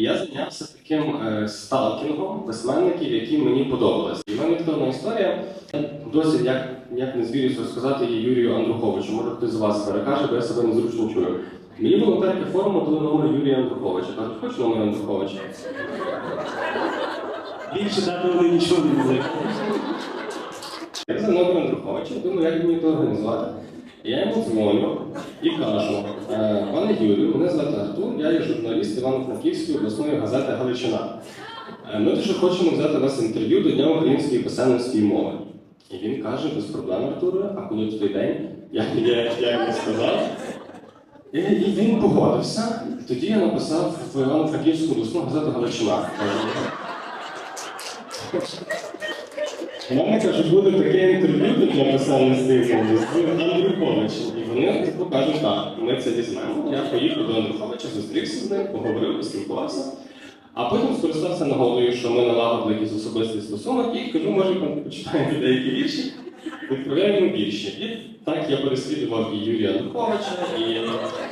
І я зайнявся таким е, сталкінгом письменників, які мені подобалися. І в мене така історія. Я досі як, як не звірюсь розказати її Юрію Андруховичу. Може хтось з вас перекаже, бо я себе незручно чую. Мені волонтерки форуму дали номер Юрія Андруховича. Кажуть, хочеш номер Андруховича? Більше дати вони нічого не буде. Я за номер Андруховича, думаю, як мені це організувати. Я йому дзвоню і кажу, «Е, пане Юрію, мене звати Артур, я є журналіст Івано-Франківської обласної газети Галичина. Е, Ми дуже хочемо взяти вас інтерв'ю до Дня української писемності мови. І він каже, без проблем, Артуре, а коли в той день, я, я, я йому сказав. І, і він погодився. Тоді я написав в Івано-Франківську обласну газету Галичина. Мене каже, буде таке інтерв'ю для писальності з Андрюховичем. І вони типу, кажуть, так, ми це візьмемо. Я поїхав до Андрюховича, зустрівся з ним, поговорив, поспілкувався. А потім скористався нагодою, що ми налагодили якийсь особистий стосунок, і кажу, може, пан почитаєте деякі вірші, відправляю йому вірші. І так я переслідував і Юрія Андрюховича, і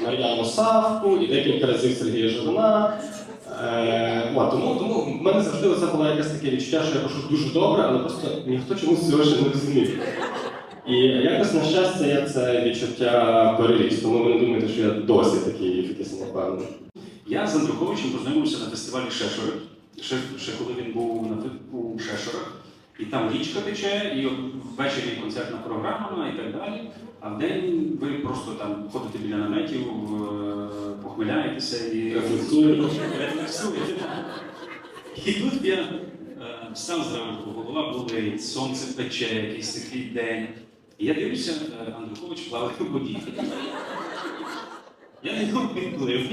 Мар'яну Савку, і декілька разів Сергія Жадана. Е, тому, тому в мене завжди це було якесь таке відчуття, що я пишу дуже добре, але просто ніхто чомусь цього ще не розумів. І якось, на щастя, я це відчуття переріс, тому ви не думаєте, що я досі такий якийсь непевний. Я з Андруховичем познайомився на фестивалі Шешори. Ще, ще коли він був на у Шешорах. І там річка тече, і от ввечері концертна програма і так далі. А вдень ви просто там ходите біля наметів, е, похмиляєтеся і Рефлексуєте. рефлексуєте. І тут я е, встав зранку, голова болить, сонце пече, якийсь такий день. І я дивлюся, е, Андрухович плаває в воді. Я нього підплив.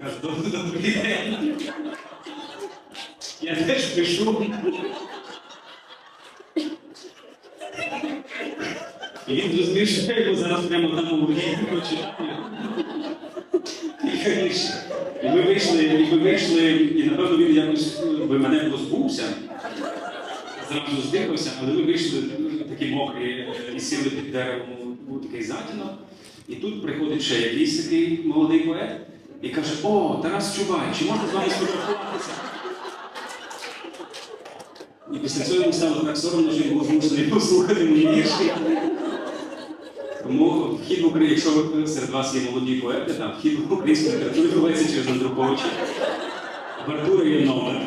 Кажу, «Добрий- добрий день. Я теж пишу. І він зрозумів, що я його зараз прямо там у воді прочитаю. І, ми вийшли, і ми вийшли, і напевно він якось би мене позбувся. Зразу здихався, але ми вийшли такі мокрі е, і сіли під деревом у такий затінок. І тут приходить ще якийсь такий молодий поет і каже: О, Тарас Чубай, чи можна з вами сфотографуватися? І після цього йому стало так соромно, що був змушений послухати мої вірші. Тому вхід в Україну, якщо серед вас є молоді поети, там вхід в українську літературу відбувається через Андруховича. В є номер.